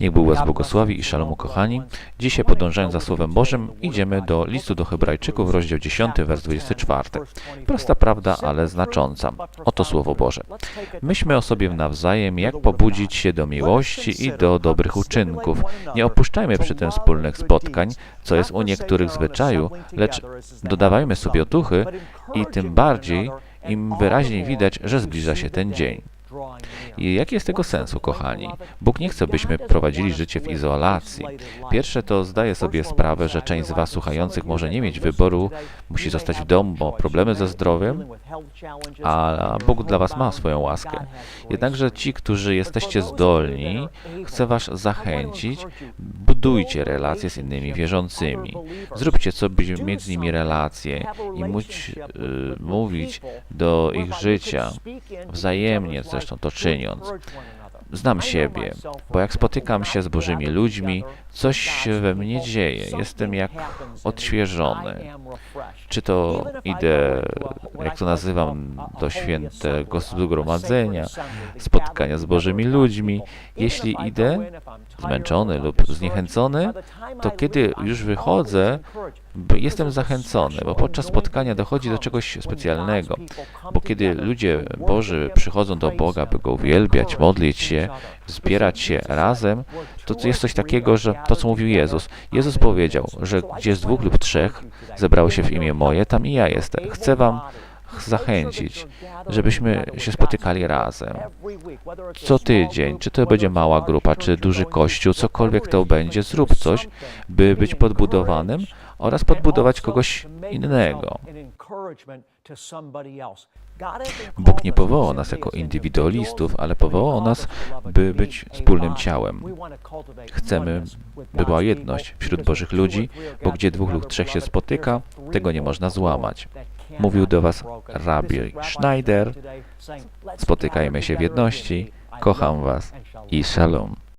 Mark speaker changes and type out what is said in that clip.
Speaker 1: Niech Bóg Was błogosławi i szalomu kochani. Dzisiaj podążając za Słowem Bożym idziemy do listu do Hebrajczyków, rozdział 10, wers 24. Prosta prawda, ale znacząca. Oto Słowo Boże. Myślmy o sobie nawzajem, jak pobudzić się do miłości i do dobrych uczynków. Nie opuszczajmy przy tym wspólnych spotkań, co jest u niektórych zwyczaju, lecz dodawajmy sobie otuchy i tym bardziej, im wyraźniej widać, że zbliża się ten dzień. I jaki jest tego sensu, kochani? Bóg nie chce, byśmy prowadzili życie w izolacji. Pierwsze to zdaję sobie sprawę, że część z Was słuchających może nie mieć wyboru, musi zostać w domu, bo problemy ze zdrowiem, a Bóg dla Was ma swoją łaskę. Jednakże ci, którzy jesteście zdolni, chcę Was zachęcić, budujcie relacje z innymi wierzącymi. Zróbcie co, by mieć z nimi relacje i móc y, mówić do ich życia, wzajemnie zresztą to czyniąc. Znam siebie, bo jak spotykam się z Bożymi ludźmi, coś się we mnie dzieje. Jestem jak odświeżony. Czy to idę, jak to nazywam, do świętego zgromadzenia, spotkania z Bożymi ludźmi. Jeśli idę zmęczony lub zniechęcony, to kiedy już wychodzę, jestem zachęcony, bo podczas spotkania dochodzi do czegoś specjalnego. Bo kiedy ludzie Boży przychodzą do Boga, by Go uwielbiać, modlić się, zbierać się razem, to jest coś takiego, że to, co mówił Jezus. Jezus powiedział, że gdzie jest dwóch lub trzech zebrało się w imię moje, tam i ja jestem. Chcę Wam zachęcić, żebyśmy się spotykali razem. Co tydzień, czy to będzie mała grupa, czy duży kościół, cokolwiek to będzie, zrób coś, by być podbudowanym oraz podbudować kogoś innego. Bóg nie powołał nas jako indywidualistów, ale powołał nas, by być wspólnym ciałem. Chcemy, by była jedność wśród Bożych ludzi, bo gdzie dwóch lub trzech się spotyka, tego nie można złamać. Mówił do Was Rabbi Schneider. Spotykajmy się w jedności. Kocham Was i shalom.